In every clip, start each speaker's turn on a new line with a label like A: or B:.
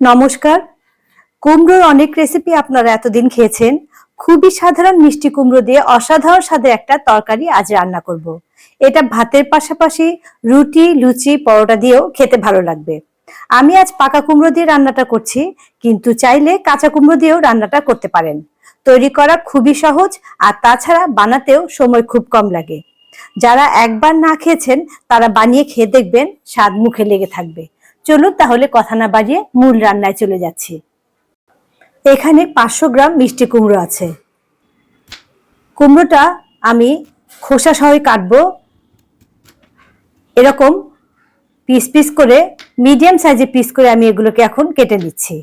A: নমস্কার। কুমড়োর অনেক রেসিপি আপনারা এতদিন খেয়েছেন। খুবই সাধারণ মিষ্টি কুমড়ো দিয়ে অসাধারণ স্বাদের একটা তরকারি আজ রান্না করব। এটা ভাতের পাশাপাশি রুটি, লুচি, পরোটা দিয়েও খেতে ভালো লাগবে। আমি আজ পাকা কুমড়ো দিয়ে রান্নাটা করছি, কিন্তু চাইলে কাঁচা কুমড়ো দিয়েও রান্নাটা করতে পারেন। তৈরি করা খুবই সহজ, আর তাছাড়া বানাতেও সময় খুব কম লাগে। যারা একবার না খেয়েছেন, তারা বানিয়ে খেয়ে দেখবেন, স্বাদ মুখে লেগে থাকবে। চলুন তাহলে কথা না বাড়িয়ে মূল রান্নায় চলে যাচ্ছি। এখানে পাঁচশো গ্রাম মিষ্টি কুমড়ো আছে। কুমড়োটা আমি খোসা সহই কাটবো। এরকম পিস পিস করে, মিডিয়াম সাইজে পিস করে আমি এগুলোকে এখন কেটে নিচ্ছি।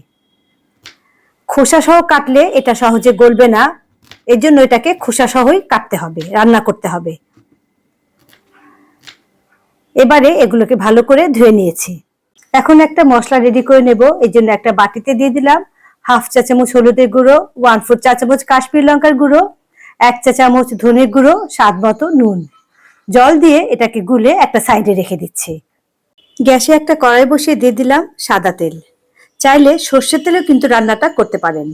A: খোসা সহ কাটলে এটা সহজে গলবে না। এর জন্য এটাকে খোসা সহই কাটতে হবে, রান্না করতে হবে। এবারে এগুলোকে ভালো করে ধুয়ে নিয়েছি। এখন একটা মশলা রেডি করে নেব। এই জন্য একটা বাটিতে দিয়ে দিলাম হাফ চা চামচ হলুদের গুঁড়ো ওয়ান ফোর চা চামচ কাশ্মীর লঙ্কার গুঁড়ো, এক চা চামচ ধনের গুঁড়ো, স্বাদ মতো নুন। জল দিয়ে এটাকে গুলে একটা সাইডে রেখে দিচ্ছি। গ্যাসে একটা কড়াই বসিয়ে দিয়ে দিলাম সাদা তেল। চাইলে সর্ষের তেলেও কিন্তু রান্নাটা করতে পারেন।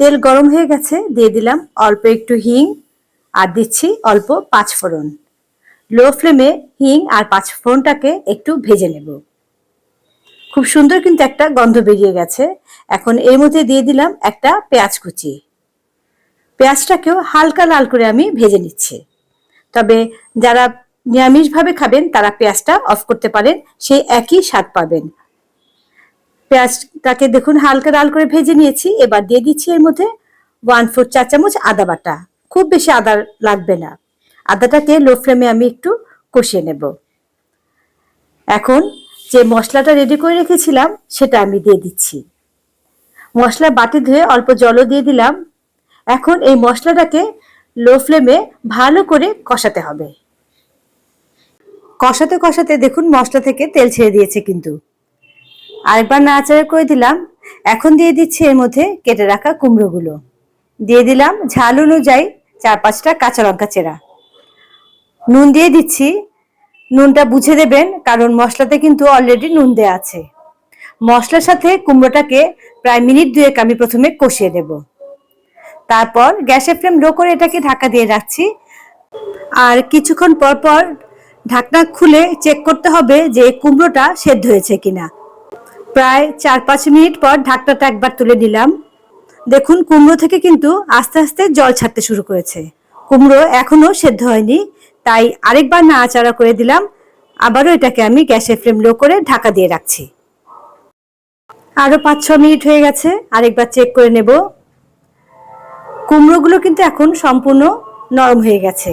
A: তেল গরম হয়ে গেছে, দিয়ে দিলাম অল্প একটু হিং আর দিচ্ছি অল্প পাঁচ ফোড়ন লো ফ্লেমে হিং আর পাঁচ ফোড়নটাকে একটু ভেজে নেব। খুব সুন্দর কিন্তু একটা গন্ধ বেরিয়ে গেছে। এখন এর মধ্যে দিয়ে দিলাম একটা পেঁয়াজ কুচি। পেঁয়াজটাকেও হালকা লাল করে আমি ভেজে নিচ্ছি। তবে যারা নিরামিষভাবে খাবেন, তারা পেঁয়াজটা অফ করতে পারেন, সেই একই স্বাদ পাবেন। পেঁয়াজটাকে দেখুন হালকা লাল করে ভেজে নিয়েছি। এবার দিয়ে দিচ্ছি এর মধ্যে ওয়ান ফোর চা চামচ আদা বাটা। খুব বেশি আদা লাগবে না। আদাটাকে লো ফ্লেমে আমি একটু কষিয়ে নেব। এখন যে মশলাটা রেডি করে রেখেছিলাম, সেটা আমি দিয়ে দিচ্ছি। মশলা বাটি ধুয়ে অল্প জলও দিয়ে দিলাম। এখন এই মশলাটাকে লো ফ্লেমে ভালো করে কষাতে হবে। কষাতে কষাতে দেখুন মশলা থেকে তেল ছেড়ে দিয়েছে কিন্তু। আরেকবার নাড়াচাড়া করে দিলাম। এখন দিয়ে দিচ্ছি এর মধ্যে কেটে রাখা কুমড়োগুলো। দিয়ে দিলাম ঝাল অনুযায়ী চার পাঁচটা কাঁচা লঙ্কা চেরা। নুন দিয়ে দিচ্ছি নুনটা বুঝে দেবেন, কারণ মশলাতে কিন্তু অলরেডি নুন দেওয়া আছে। মশলার সাথে কুমড়োটাকে প্রায় মিনিট দুয়েক আমি প্রথমে কষিয়ে দেব। তারপর গ্যাসের ফ্লেম লো করে এটাকে ঢাকা দিয়ে রাখছি। আর কিছুক্ষণ পর পর ঢাকনা খুলে চেক করতে হবে যে কুমড়োটা সেদ্ধ হয়েছে কিনা। প্রায় চার পাঁচ মিনিট পর ঢাকনাটা একবার তুলে নিলাম। দেখুন, কুমড়ো থেকে কিন্তু আস্তে আস্তে জল ছাড়তে শুরু করেছে। কুমড়ো এখনও সেদ্ধ হয়নি। তাই আরেকবার নাড়াচাড়া করে দিলাম। আবারও এটাকে আমি গ্যাসের ফ্লেম লো করে ঢাকা দিয়ে রাখছি। আরও পাঁচ ছ মিনিট হয়ে গেছে, আরেকবার চেক করে নেব। কুমড়োগুলো কিন্তু এখন সম্পূর্ণ নরম হয়ে গেছে।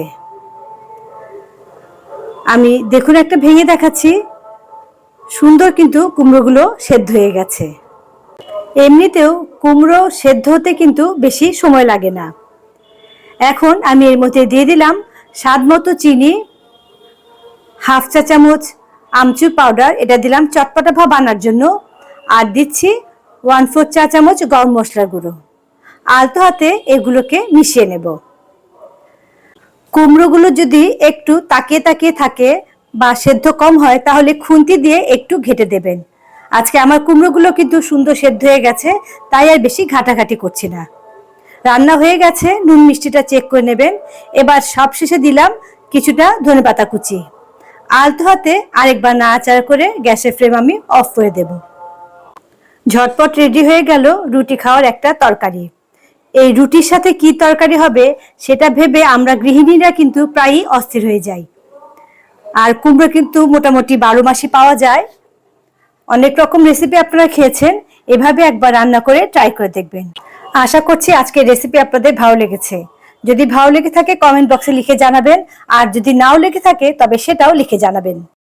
A: আমি দেখুন একটা ভেঙে দেখাচ্ছি। সুন্দর কিন্তু কুমড়োগুলো সেদ্ধ হয়ে গেছে। এমনিতেও কুমড়ো সেদ্ধ হতে কিন্তু বেশি সময় লাগে না। এখন আমি এর মধ্যে দিয়ে দিলাম স্বাদ মতো চিনি, হাফ চা চামচ আমচুর পাউডার এটা দিলাম চটপটা ভাব আনার জন্য। আর দিচ্ছি ওয়ান ফোর চা চামচ গরম মশলার গুঁড়ো। আলতো হাতে এগুলোকে মিশিয়ে নেব। কুমড়োগুলো যদি একটু তাকিয়ে তাকিয়ে থাকে বা সেদ্ধ কম হয়, তাহলে খুন্তি দিয়ে একটু ঘেটে দেবেন। আজকে আমার কুমড়োগুলো কিন্তু সুন্দর সেদ্ধ হয়ে গেছে, তাই আর বেশি ঘাটাঘাটি করছি না। রান্না হয়ে গেছে, নুন মিষ্টিটা চেক করে নেবেন। এবার সবশেষে দিলাম কিছুটা ধনে পাতা কুচি। আলতো হাতে আরেকবার নাড়াচাড়া করে গ্যাসের ফ্লেম আমি অফ করে দেব। ঝটপট রেডি হয়ে গেল রুটি খাওয়ার একটা তরকারি। এই রুটির সাথে কি তরকারি হবে সেটা ভেবে আমরা গৃহিণীরা কিন্তু প্রায়ই অস্থির হয়ে যাই। আর কুমড়ো কিন্তু মোটামুটি বারো মাসই পাওয়া যায়। অনেক রকম রেসিপি আপনারা খেয়েছেন, এভাবে একবার রান্না করে ট্রাই করে দেখবেন। আশা করছি আজকের রেসিপি আপনাদের ভালো লেগেছে। যদি ভালো লেগে থাকে কমেন্ট বক্সে লিখে জানাবেন। আর যদি নাও লেগে থাকে, তবে সেটাও লিখে জানাবেন।